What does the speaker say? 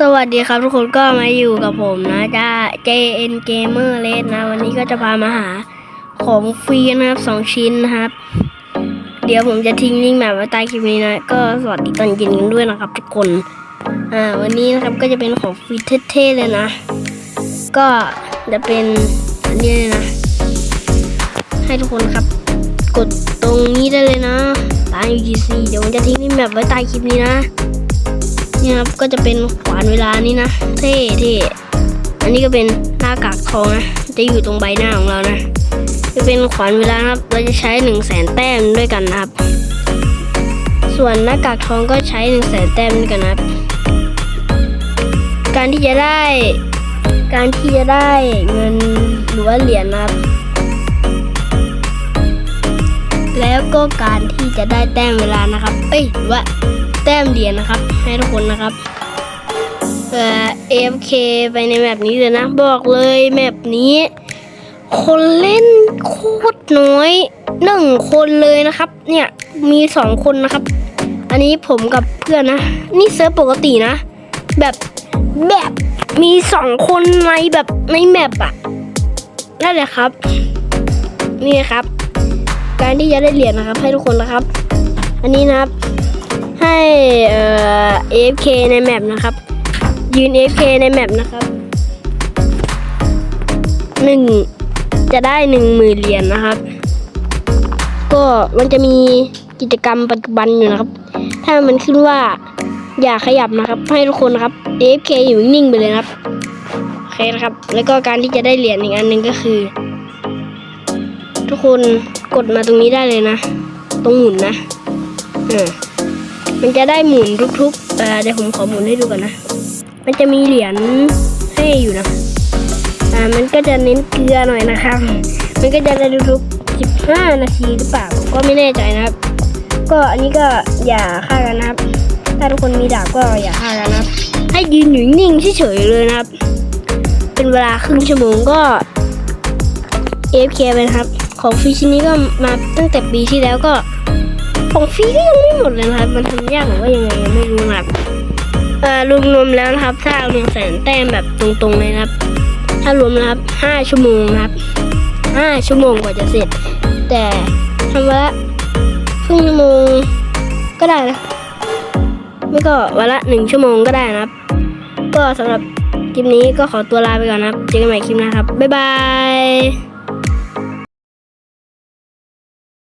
สวัสดีครับทุกคนก็มาอยู่กับผมนะจ้า JN Gamer l e d นะ วันนี้ก็จะพามาหาของฟรีนะครับสองชิ้นนะครับ เดี๋ยวผมจะทิ้งลิงก์แบบไว้ใต้คลิปนี้นะ ก็สวัสดีตอนเย็นกันด้วยนะครับทุกคน อ่าวันนี้นะครับก็จะเป็นของฟรีเท่ๆเลยนะ ก็จะเป็นอันนี้เลยนะ ให้ทุกคนครับ กดตรงนี้ได้เลยนะตาม UGC เดี๋ยวผมจะทิ้งลิงก์แบบไว้ใต้คลิปนี้นะ นี่ครับก็จะเป็นขวานเวลานี่นะ เท่เท่อันนี้ก็เป็นหน้ากากทองนะจะอยู่ตรงใบหน้าของเรานะจะเป็นขวานเวลาครับ เราจะใช้หนึ่งแสนแต้มด้วยกันนะครับ ส่วนหน้ากากทองก็ใช้หนึ่งแสนแต้มด้วยกันนะครับ การที่จะได้ การที่จะได้เงินหรือว่าเหรียญนะครับ แล้วก็การที่จะได้แต้มเวลานะครับ เอ้ยว่าแต้มเหรียญนะครับ ให้ทุกคนนะครับ เอ่อ AFK ไปในแมปนี้เลยนะ บอกเลยแมปนี้ คนเล่นโคตรน้อยหนึ่งคนเลยนะครับ เนี่ยมีสองคนนะครับ อันนี้ผมกับเพื่อนนะ นี่เซิร์ฟปกตินะ แบบแบบมีสองคนในแบบในแมปอะนั่นแหละครับ นี่ครับ การที่จะได้เหรียญนะครับ ให้ทุกคนนะครับ อันนี้นะครับ ให้เอ่อ AFK ในแมปนะครับ ยืน AFK ในแมปนะครับหนึ่งจะได้หนึ่งหมื่นเหรียญนะครับ ก็มันจะมีกิจกรรมปัจจุบันอยู่นะครับ ถ้ามันขึ้นว่าอย่าขยับนะครับ ให้ทุกคนนะครับ AFK อยู่นิ่งๆไปเลยนะครับโอเคนะครับ แล้วก็การที่จะได้เหรียญอีกอันหนึ่งก็คือ ทุกคน กดมาตรงนี้ได้เลยนะ ตรงหมุนนะเออมันจะได้หมุนทุกๆเอ่อเดี๋ยวผมขอหมุนให้ดูก่อนนะ มันจะมีเหรียญให้อยู่นะ อ่า มันก็จะเน้นเกลือหน่อยนะครับ มันก็จะได้ทุกๆ15 นาทีหรือเปล่า ก็ไม่แน่ใจนะครับ ก็อันนี้ก็อย่าฆ่ากันนะครับ ถ้าทุกคนมีดาบก็อย่าฆ่ากันนะครับ ให้ยืนอยู่นิ่งเฉยๆเลยนะครับ เป็นเวลาครึ่งชั่วโมงก็ AFK ไปนะครับ ของฟรีชิ้นนี้ก็มาตั้งแต่ปีที่แล้วก็ ของฟรีก็ยังไม่หมดเลยนะครับ มันทำยากหรือว่ายังไงยังไม่รู้นะครับเอ่อรวมๆแล้วนะครับ ถ้าเอาหนึ่งแสนแต้มแบบตรงๆเลยนะครับ ถ้ารวมนะครับห้าชั่วโมงนะครับห้าชั่วโมงกว่าจะเสร็จ แต่ทำวันละครึ่งชั่วโมงก็ได้นะไม่ก็วันละหนึ่งชั่วโมงก็ได้นะครับ ก็สำหรับคลิปนี้ก็ขอตัวลาไปก่อนนะครับ เจอกันใหม่คลิปหน้าครับ บ๊ายบาย